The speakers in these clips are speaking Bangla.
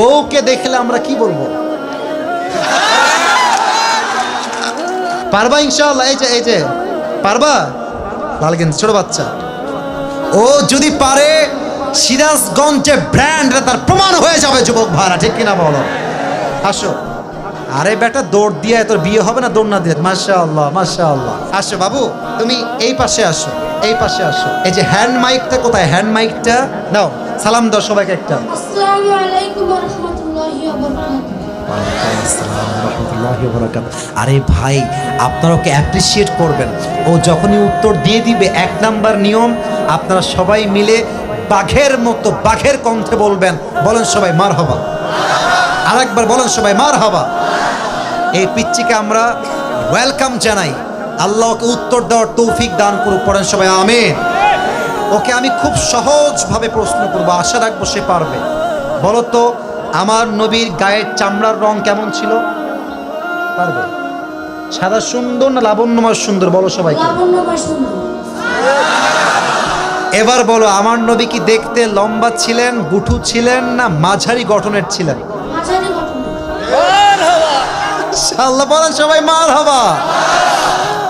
বউকে দেখলে আমরা কি বলব? পারবা ইনশাআল্লাহ? এই যে এই যে, পারবা? লাল গেঞ্জি ছোট বাচ্চা। ও যদি পারে, সিরাজগঞ্জে ব্র্যান্ড তার প্রমাণ হয়ে যাবে, যুবক ভাড়া ঠিক কিনা বলো? আসো। আরে বেটা, দৌড় দিয়ে তোর বিয়ে হবে না, দৌড় না দিয়ে? মাশা আল্লাহ মাশা আল্লাহ আসো বাবু, তুমি এই পাশে আসো, এই পাশে আসো। এই যে হ্যান্ড মাইকটা কোথায়? হ্যান্ড মাইকটা দাও সালাম দাও সবাইকে একটা। আসসালামু আলাইকুম ওয়া রাহমাতুল্লাহি ওয়া বারাকাতুহু আরে ভাই আপনারা ওকে অ্যাপ্রিসিয়েট করবেন। ও যখনই উত্তর দিয়ে দিবে এক নাম্বার নিয়ম আপনারা সবাই মিলে বাঘের মতো বাঘের কণ্ঠে বলবেন বলেন সবাই মার হবা আরেকবার বলেন সবাই মার হবা এই পিচ্চিকে আমরা ওয়েলকাম জানাই। আল্লাহকে উত্তর দেওয়ার তৌফিক দান করুক পড়েন সবাই আমিন। ওকে আমি খুব সহজভাবে প্রশ্ন করব আশা রাখব সে পারবে। বলো তো আমার নবীর গায়ের চামড়ার রং কেমন ছিল? পারবে? সাদা সুন্দর না লাবণ্যময় সুন্দর? বলো সবাইকে। এবার বলো আমার নবী কি দেখতে লম্বা ছিলেন গুঠু ছিলেন না মাঝারি গঠনের ছিলেন? আল্লাহ বলেন সবাই মার হবা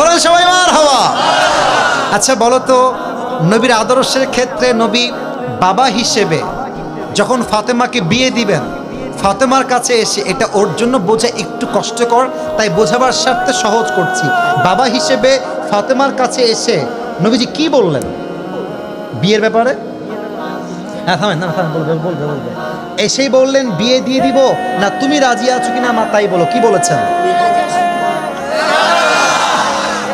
বলেন সবাই মার হওয়া আচ্ছা বলো তো, নবীর আদর্শের ক্ষেত্রে নবী বাবা হিসেবে যখন ফাতেমাকে বিয়ে দিবেন, ফাতেমার কাছে এসে এটা ওর জন্য বোঝা একটু কষ্টকর, তাই বোঝাবার স্বার্থে সহজ করছি। বাবা হিসেবে ফাতেমার কাছে এসে নবীজি কি বললেন? বিয়ের ব্যাপারে? হ্যাঁ এসেই বললেন, বিয়ে দিয়ে দিব, না তুমি রাজি আছো কিনা মা তাই বলো, কি বলেছেন?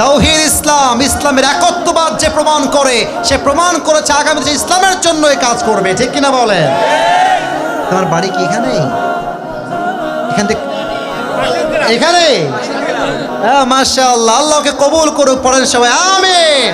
তাওহিদ ইসলাম, ইসলামের একত্ববাদ যে প্রমাণ করে, সে প্রমাণ করেছে আগামী যে ইসলামের জন্য এই কাজ করবে। ঠিক কিনা বলে তোমার বাড়ি কি এখানে? এখান থেকে এখানে? হ্যাঁ মাশাআল্লাহ, আল্লাহকে কবুল করুক, পড়েন সবাই, আমিন।